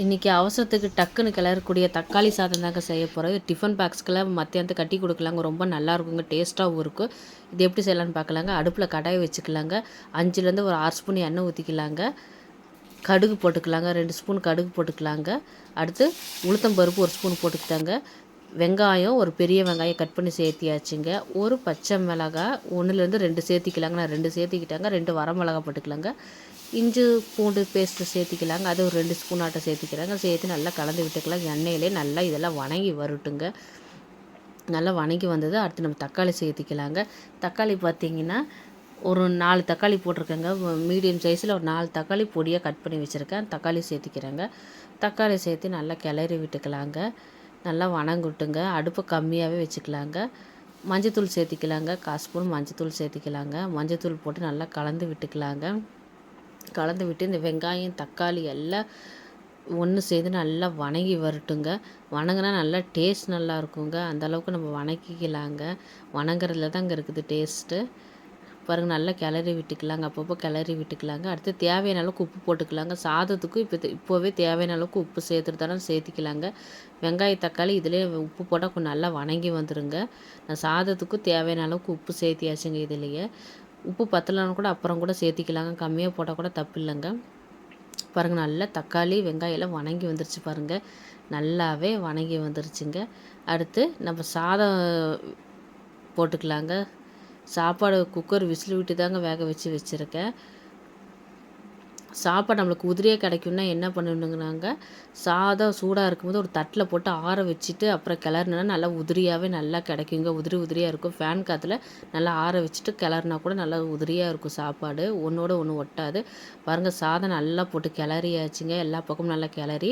இன்றைக்கி அவசரத்துக்கு டக்குன்னு கிளறக்கூடிய தக்காளி சாதம் தாங்க செய்ய போகிறோம் டிஃபன் பாக்ஸ்க்கெல்லாம் மத்தியானத்து கட்டி கொடுக்கலாங்க. ரொம்ப நல்லா இருக்குங்க. டேஸ்ட்டாகவும் இருக்கும் இது எப்படி செய்யலான்னு பார்க்கலாங்க. அடுப்பில் கடாயை வச்சுக்கலாங்க. அஞ்சுலேருந்து ஒரு ஆறு ஸ்பூன் எண்ணெய் ஊற்றிக்கலாங்க கடுகு போட்டுக்கலாங்க. ரெண்டு ஸ்பூன் கடுகு போட்டுக்கலாங்க. அடுத்து உளுத்தம் பருப்பு ஒரு ஸ்பூன் போட்டுக்கிட்டாங்க. வெங்காயம் ஒரு பெரிய வெங்காயம் கட் பண்ணி சேர்த்தியாச்சுங்க. ஒரு பச்சை மிளகாய் ஒன்றுலேருந்து ரெண்டு சேர்த்திக்கலாங்க. நான் ரெண்டு சேர்த்திக்கிட்டாங்க. ரெண்டு வர மிளகா போட்டுக்கலாங்க. இஞ்சி பூண்டு பேஸ்ட்டு சேர்த்திக்கலாங்க. அது ஒரு ரெண்டு ஸ்பூன் ஆட்டை சேர்த்திக்கிறாங்க. சேர்த்து நல்லா கலந்து விட்டுக்கலாம். எண்ணெயிலே நல்லா இதெல்லாம் வணங்கி வரட்டுங்க. நல்லா வணங்கி வந்தது அடுத்து நம்ம தக்காளி சேர்த்திக்கலாங்க. தக்காளி பார்த்திங்கன்னா ஒரு நாலு தக்காளி போட்டிருக்கேங்க. மீடியம் சைஸில் ஒரு நாலு தக்காளி பொடியாக கட் பண்ணி வச்சுருக்கேன். தக்காளி சேர்த்திக்கிறேங்க. தக்காளி சேர்த்து நல்லா கிளறி விட்டுக்கலாங்க. நல்லா வணங்கட்டுங்க அடுப்பை கம்மியாகவே வச்சுக்கலாங்க. மஞ்சத்தூள் சேர்த்திக்கலாங்க. கால் ஸ்பூன் மஞ்சத்தூள் சேர்த்திக்கலாங்க. மஞ்சத்தூள் போட்டு நல்லா கலந்து விட்டுக்கலாங்க. கலந்து விட்டு இந்த வெங்காயம் தக்காளி எல்லாம் ஒன்று சேர்ந்து நல்லா வணங்கி வரட்டுங்க. வணங்கினா நல்லா டேஸ்ட் நல்லா இருக்குங்க. அந்தளவுக்கு நம்ம வணக்கிக்கலாங்க. வணங்குறதுல தாங்க இருக்குது டேஸ்ட்டு பாருங்கள் நல்லா கிளறி விட்டுக்கலாங்க. அப்பப்போ கிளறி விட்டுக்கலாங்க. அடுத்து தேவையான அளவுக்கு உப்பு போட்டுக்கலாங்க. சாதத்துக்கும் இப்போ இப்போவே தேவையான அளவுக்கு உப்பு சேர்த்துட்டு சேர்த்திக்கலாங்க. வெங்காய தக்காளி இதிலே உப்பு போட்டால் கொஞ்சம் நல்லா வணங்கி வந்துடுங்க நான் சாதத்துக்கும் தேவையான அளவுக்கு உப்பு சேர்த்தியாச்சுங்க இதுலேயே. உப்பு பத்தலைன்னு கூட அப்புறம் கூட சேர்த்திக்கலாங்க. கம்மியாக போட்டால் கூட தப்பு இல்லைங்க. பாருங்கள் நல்லா தக்காளி வெங்காயம் எல்லாம் வணங்கி வந்துருச்சு பாருங்கள் நல்லாவே வணங்கி வந்துருச்சுங்க. அடுத்து நம்ம சாதம் போட்டுக்கலாங்க. சாப்பாடு குக்கர் விசில் விட்டு தாங்க வேக வச்சு வச்சுருக்கேன். சாப்பாடு நம்மளுக்கு உதிரியாக கிடைக்கும்னா என்ன பண்ணணுங்கனாங்க சாதம் சூடாக இருக்கும்போது ஒரு தட்டில் போட்டு ஆற வச்சுட்டு அப்புறம் கிளறினா நல்லா உதிரியாகவே நல்லா கிடைக்குங்க. உதிரி உதிரியாக இருக்கும். ஃபேன் காற்றுல நல்லா ஆற வச்சுட்டு கிளறினா கூட நல்லா உதிரியாக இருக்கும் சாப்பாடு. ஒன்றோட ஒன்று ஒட்டாது. பாருங்கள் சாதம் நல்லா போட்டு கிளறியாச்சுங்க. எல்லா பக்கமும் நல்லா கிளறி